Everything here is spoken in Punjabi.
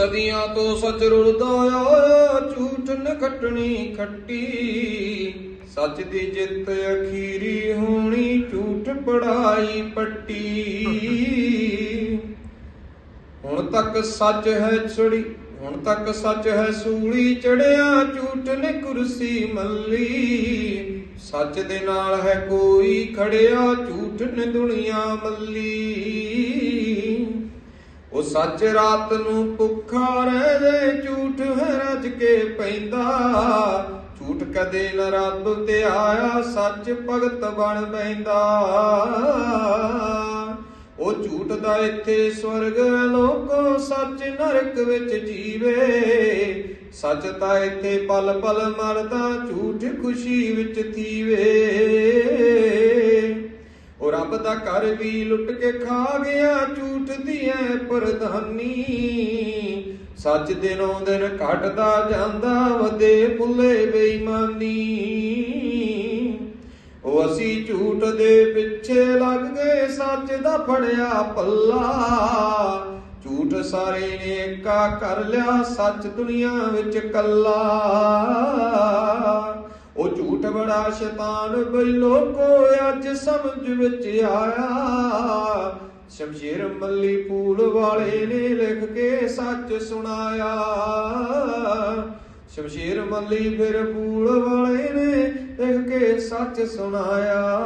ਸਦੀਆਂ ਤੋਂ ਸੱਚ ਰੁਲਦਾ ਆਇਆ ਝੂਠ ਨ ਖੱਟਣੀ ਖੱਟੀ। ਸੱਚ ਦੀ ਜਿੱਤ ਅਖੀਰੀ ਹੋਣੀ, ਝੂਠ ਪੜਾਈ ਪੱਟੀ। ਹੁਣ ਤੱਕ ਸੱਚ ਹੈ ਛੜੀ ਹੁਣ ਤੱਕ ਸੱਚ ਹੈ ਸੂਲੀ, ਚੜਿਆ ਝੂਠ ਨੇ ਕੁਰਸੀ ਮੱਲੀ। ਸੱਚ ਦੇ ਨਾਲ ਹੈ ਕੋਈ ਖੜਿਆ, ਝੂਠ ਨੇ ਦੁਨੀਆ ਮੱਲੀ। ਉਹ ਸੱਚ ਰਾਤ ਨੂੰ ਭੁੱਖਾ ਰਹਿ ਝੂਠ ਹੈ ਰੱਜ ਕੇ ਪੈਂਦਾ। ਝੂਠ ਕਦੇ ਨ ਰੱਬ ਤੇ ਆਇਆ, ਸੱਚ ਭਗਤ ਬਣ ਬੈਂਦਾ। ਉਹ ਝੂਠ ਦਾ ਇੱਥੇ ਸਵਰਗ ਹੈ, ਲੋਕੋ ਸੱਚ ਨਰਕ ਵਿੱਚ ਜੀਵੇ। ਸੱਚ ਤਾਂ ਇੱਥੇ ਪਲ ਪਲ ਮਰਦਾ, ਝੂਠ ਖੁਸ਼ੀ ਵਿੱਚ ਥੀਵੇ। ਉਹ ਘਰ ਵੀ ਲੁੱਟ ਕੇ ਖਾ ਗਿਆ, ਝੂਠ ਦੀ ਐ ਪ੍ਰਧਾਨੀ। ਸੱਚ ਦਿਨੋਂ ਦਿਨ ਘਟਦਾ ਜਾਂਦਾ ਵਦੇ ਭੁੱਲੇ ਬੇਈਮਾਨੀ। ਉਹ ਅਸੀਂ ਝੂਠ ਦੇ ਪਿੱਛੇ ਲੱਗ ਗਏ, ਸੱਚ ਦਾ ਫੜਿਆ ਪੱਲਾ। ਝੂਠ ਸਾਰੇ ਨੇ ਏਕਾ ਕਰ ਲਿਆ, ਸੱਚ ਦੁਨੀਆ ਵਿੱਚ ਕੱਲਾ। ਝੂਠ ਸ਼ੈਤਾਨ ਬਈ ਲੋਕੋ ਅੱਜ ਸਮਝ ਵਿੱਚ ਆਇਆ। ਸ਼ਮਸ਼ੀਰ ਮੱਲੀ ਪੂਲ ਵਾਲੇ ਨੇ ਲਿਖ ਕੇ ਸੱਚ ਸੁਣਾਇਆ। ਸ਼ਮਸ਼ੀਰ ਮੱਲੀ ਫਿਰ ਪੂਲ ਵਾਲੇ ਨੇ ਲਿਖ ਕੇ ਸੱਚ ਸੁਣਾਇਆ।